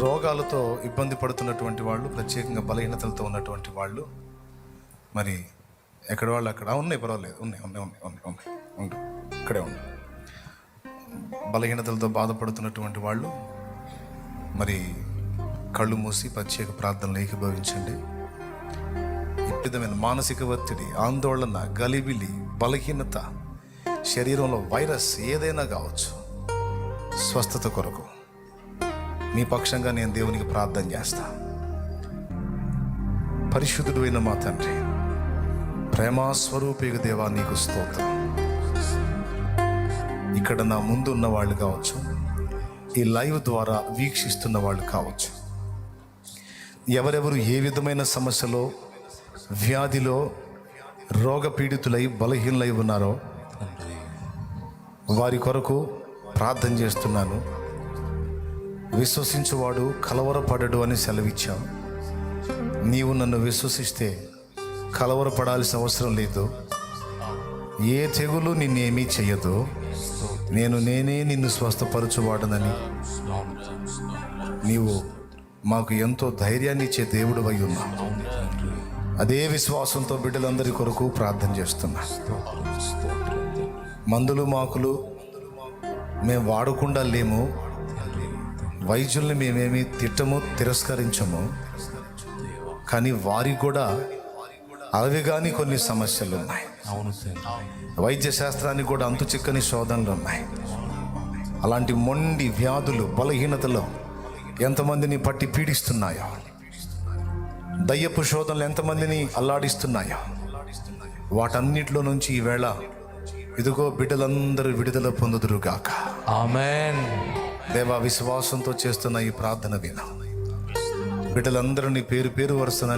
రోగాలతో ఇబ్బంది పడుతున్నటువంటి వాళ్ళు ప్రత్యేకంగా బలహీనతలతో ఉన్నటువంటి వాళ్ళు మరి ఎక్కడ వాళ్ళు అక్కడ? ఉన్నాయి పర్వాలేదు. ఉన్నాయి ఉన్నాయి ఉన్నాయి ఉన్నాయి ఉన్నాయి ఉండు. ఇక్కడే ఉండు. బలహీనతలతో బాధపడుతున్నటువంటి వాళ్ళు మరి కళ్ళు మూసి ప్రత్యేక ప్రార్థనలు ఏకీభవించండి. విధమైన మానసిక ఒత్తిడి ఆందోళన గలిబిలి బలహీనత శరీరంలో వైరస్ ఏదైనా కావచ్చు స్వస్థత కొరకు. మీ పక్షంగా నేను దేవునికి ప్రార్థన చేస్తా. పరిశుద్ధుడు అయిన మా తండ్రి ప్రేమాస్వరూపిక దేవా నీకు స్తోత్రం. ఇక్కడ నా ముందు ఉన్న వాళ్ళు కావచ్చు ఈ లైవ్ ద్వారా వీక్షిస్తున్న వాళ్ళు కావచ్చు. ఎవరెవరు ఏ విధమైన సమస్యలో వ్యాధిలో రోగపీడితులై బలహీనలై ఉన్నారో వారి కొరకు ప్రార్థన చేస్తున్నాను. విశ్వసించువాడు కలవరపడడు అని సెలవిచ్చావు నీవు నన్ను విశ్వసిస్తే కలవరపడాల్సిన అవసరం లేదు. ఏ తెగులు నిన్నేమీ చెయ్యదు. నేను నేనే నిన్ను స్వస్థపరచువాడనని. నీవు మాకు ఎంతో ధైర్యాన్ని ఇచ్చే దేవుడు అయి ఉన్నా అదే విశ్వాసంతో బిడ్డలందరి కొరకు ప్రార్థన చేస్తున్నా. మందులు మాకులు మేము వాడకుండా లేము. వైద్యుల్ని మేమేమి తిట్టము తిరస్కరించము. కానీ వారికి కూడా అవి కానీ కొన్ని సమస్యలు ఉన్నాయి. అవును వైద్య శాస్త్రానికి కూడా అంతు చిక్కని శోధనలు ఉన్నాయి. అలాంటి మొండి వ్యాధులు బలహీనతలు ఎంతమందిని పట్టి పీడిస్తున్నాయో? దయ్యపు శోధనలు ఎంతమందిని అల్లాడిస్తున్నాయో? వాటన్నిటిలో నుంచి ఈవేళ ఇదిగో బిడ్డలందరూ విడుదల పొందుదురుగాక. ఆమెన్. దేవా విశ్వాసంతో చేస్తున్న ఈ ప్రార్థన విన. బిడ్డలందరూ నీ పేరు పేరు వరుసనని